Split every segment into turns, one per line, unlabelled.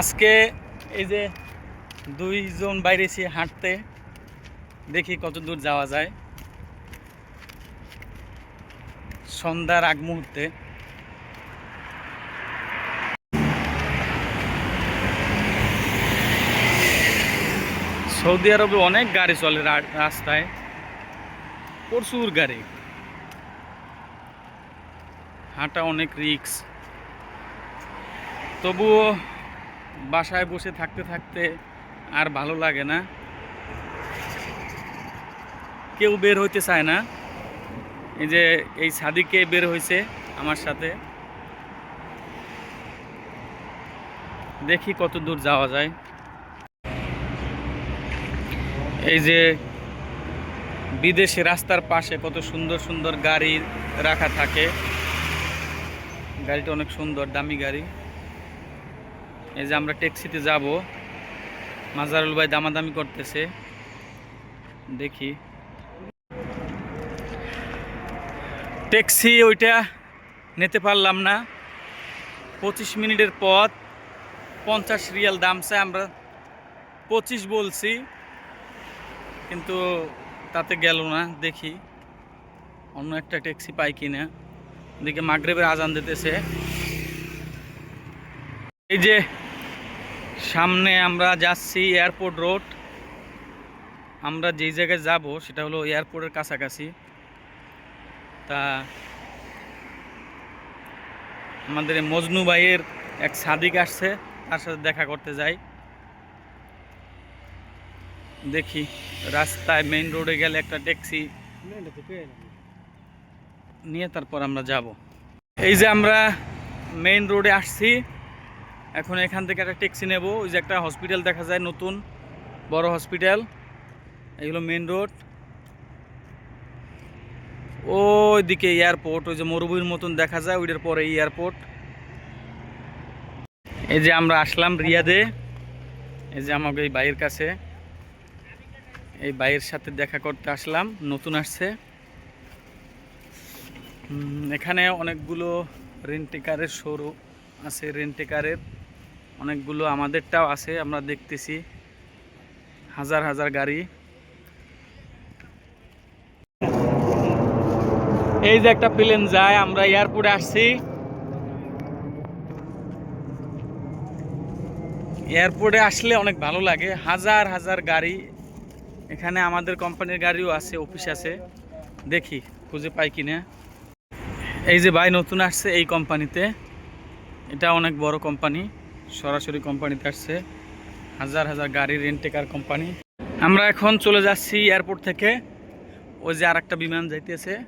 আজকে এই যে দুইজন বাইরেছি হাঁটতে, দেখি কত দূর যাওয়া যায়। সন্ধ্যার আগ মুহূর্তে। সৌদি আরবে অনেক গাড়ি চলে রাস্তায়। প্রচুর গাড়ি। হাঁটা অনেক রিক্স তবুও বাসায় বসে থাকতে থাকতে আর ভালো লাগে না। কেউ বের হইতে চায় না। এই যে এই সাদিকে বের হয়েছে আমার সাথে। দেখি কত দূর যাওয়া যায়। এই যে বিদেশে রাস্তার পাশে কত সুন্দর সুন্দর গাড়ি রাখা থাকে। গাড়িটা অনেক সুন্দর, দামি গাড়ি। এই যে আমরা ট্যাক্সিতে যাব। মাজারুল ভাই দামাদামি করতেছে। দেখি। ট্যাক্সি ওইটা নিতে পারলাম না। পঁচিশ মিনিটের পথ। পঞ্চাশ রিয়াল দাম চাই, আমরা পঁচিশ বলছি। কিন্তু তাতে গেল না, দেখি। অন্য একটা ট্যাক্সি পাই কিনা। দিকে মাগরেবের আজান দিতেছে। এই যে সামনে আমরা যাচ্ছি এয়ারপোর্ট রোড। আমরা যেই জায়গায় যাব সেটা হলো এয়ারপোর্টের কাছাকাছি। তা আমাদের মজনু ভাইয়ের এক সাদিক আসছে, তার সাথে দেখা করতে যাই। দেখি রাস্তায় মেইন রোডে গেলে একটা ট্যাক্সি নিয়ে তারপর আমরা যাব। এই যে আমরা মেইন রোডে আসছি এখন এখান থেকে একটা ট্যাক্সি নেব। ওই যে একটা হসপিটাল দেখা যায় নতুন, বড় হসপিটাল এইগুলো মেইন রোড ওই দিকে এয়ারপোর্ট ওই যে মরুভূমির মতন দেখা যায়, ওইটার পরে এয়ারপোর্ট এই যে আমরা আসলাম রিয়াদে। এই যে আমাকে এই ভাইয়ের কাছে। এই ভাইয়ের সাথে দেখা করতে আসলাম, নতুন আসছে। এখানে অনেকগুলো রেন্টেকারের শোরু আছে রেন্টেকারের অনেকগুলো আমাদেরটাও আছে, আমরা দেখতেছি। হাজার হাজার গাড়ি। এই যে একটা প্লেন যায়, আমরা এয়ারপোর্টে আসছি। এয়ারপোর্টে আসলে অনেক ভালো লাগে। হাজার হাজার গাড়ি, এখানে আমাদের কোম্পানির গাড়িও আছে, অফিস আছে। দেখি, খুঁজে পাই কিনা। এই যে ভাই নতুন আসছে এই কোম্পানিতে। এটা অনেক বড় কোম্পানি। সরাসরি কোম্পানিতে আসছে। হাজার হাজার গাড়ি রেন্টেকার কোম্পানি। আমরা এখন চলে যাচ্ছি এয়ারপোর্ট থেকে। ওই যে আর একটা বিমান যাইতেছে।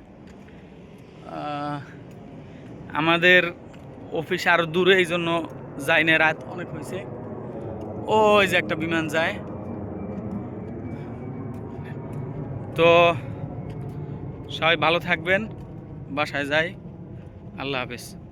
আমাদের অফিস আরও দূরে, এই জন্য যাই না রাত অনেক হয়েছে। ওই যে একটা বিমান যায়। তো সবাই ভালো থাকবেন। বাসায় যাই। আল্লাহ হাফেজ।